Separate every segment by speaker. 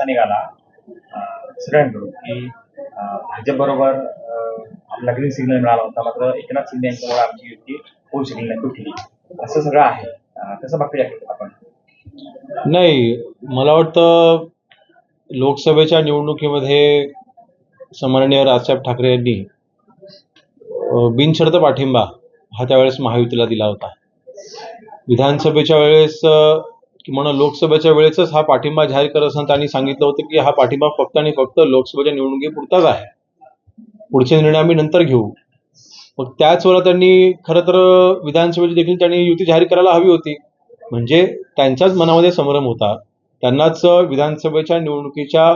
Speaker 1: असा निघाला. सगळ्यांकडून की भाजप बरोबर आपला ग्रीन सिग्नल मिळाला होता. मात्र एकनाथ शिंदे यांच्यामुळे आमची युती होऊ शकली नाही तुटली. असं सगळं आहे. कसं बघूया आपण?
Speaker 2: नाही मला वाटतं लोकसभेच्या निवडणुकीमध्ये सन्माननीय राजसाहेब ठाकरे यांनी बिनशर्त पाठिंबा हा त्यावेळेस महायुतीला दिला होता. विधानसभेच्या वेळेस की किंवा लोकसभेच्या वेळेसच हा पाठिंबा जाहीर करत असताना त्यांनी सांगितलं होतं की हा पाठिंबा फक्त आणि फक्त लोकसभेच्या निवडणुकीपुरताच आहे. पुढचे निर्णय आम्ही नंतर घेऊ. मग त्याच वेळेला त्यांनी खरं तर विधानसभेची देखील त्यांनी युती जाहीर करायला हवी होती. म्हणजे त्यांच्याच मनामध्ये संभ्रम होता. त्यांनाच विधानसभेच्या निवडणुकीच्या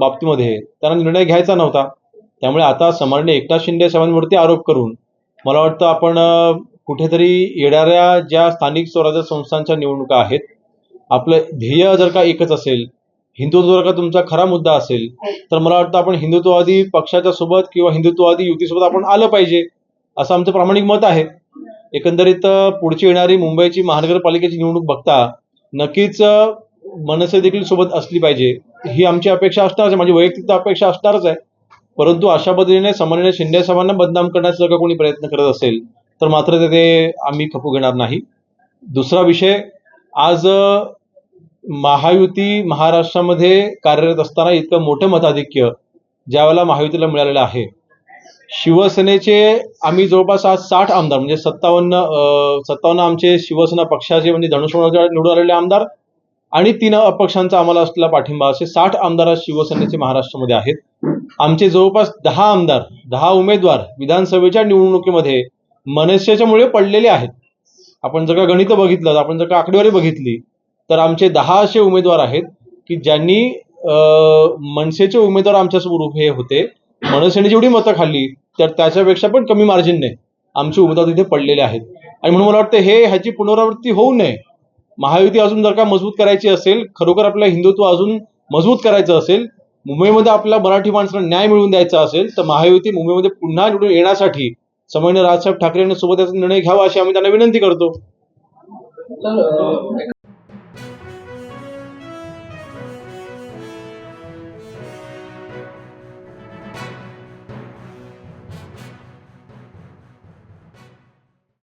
Speaker 2: बाबतीमध्ये त्यांना निर्णय घ्यायचा नव्हता. त्यामुळे आता सन्माननीय एकनाथ शिंदे साहेबांवरती आरोप करून मला वाटतं आपण कुठेतरी येणाऱ्या ज्या स्थानिक स्वराज्य संस्थांच्या निवडणुका आहेत आपलं ध्येय जर का एकच असेल हिंदुत्व जर का तुमचा खरा मुद्दा असेल तर मला वाटतं आपण हिंदुत्ववादी पक्षाच्या सोबत किंवा हिंदुत्ववादी युतीसोबत आपण आलं पाहिजे असं आमचं प्रामाणिक मत आहे. एकंदरीत पुढची येणारी मुंबईची महानगरपालिकेची निवडणूक बघता नक्कीच मनसे देखील सोबत असली पाहिजे ही आमची अपेक्षा असणारच आहे माझी वैयक्तिक अपेक्षा असणारच आहे. परंतु अशा पद्धतीने सन्माननीय शिंदे साहेबांना बदनाम करण्याचा जर का कोणी प्रयत्न करत असेल तर मात्र ते- आम्ही खपू घेणार नाही. दुसरा विषय आज महायुती महाराष्ट्रामध्ये कार्यरत असताना इतकं मोठं मताधिक्य ज्यावेळेला महायुतीला मिळालेलं आहे. शिवसेनेचे आम्ही जवळपास आज साठ आमदार म्हणजे सत्तावन्न सत्तावन्न आमचे शिवसेना पक्षाचे म्हणजे धनुष्यबाणाचे निवडून आलेले आमदार आणि तीन अपक्षांचा आम्हाला असलेला पाठिंबा असे साठ आमदार आज शिवसेनेचे महाराष्ट्रामध्ये आहेत. आमचे जवळपास दहा आमदार दहा उमेदवार विधानसभेच्या निवडणुकीमध्ये मनसेच्यामुळे पडलेले आहेत. आपण जर का गणित बघितलं आपण जर का आकडेवारी बघितली तर आमचे दहा असे उमेदवार आहेत की ज्यांनी मनसेचे उमेदवार आमच्यासमोर उभे होते. मनसेने जेवढी मतं खाल्ली तर त्याच्यापेक्षा पण कमी मार्जिनने आमचे उमेदवार तिथे पडलेले आहेत. आणि म्हणून मला वाटतं हे ह्याची पुनरावृत्ती होऊ नये. महायुती अजून जर का मजबूत करायची असेल खरोखर आपलं हिंदुत्व अजून मजबूत करायचं असेल मुंबईमध्ये आपल्या मराठी माणसाला न्याय मिळवून द्यायचा असेल तर महायुती मुंबईमध्ये पुन्हा निवडून येण्यासाठी सन्मान्य राजसाहेब ठाकरे यांनी सोबत याचा निर्णय घ्यावा अशी आम्ही त्यांना विनंती करतो.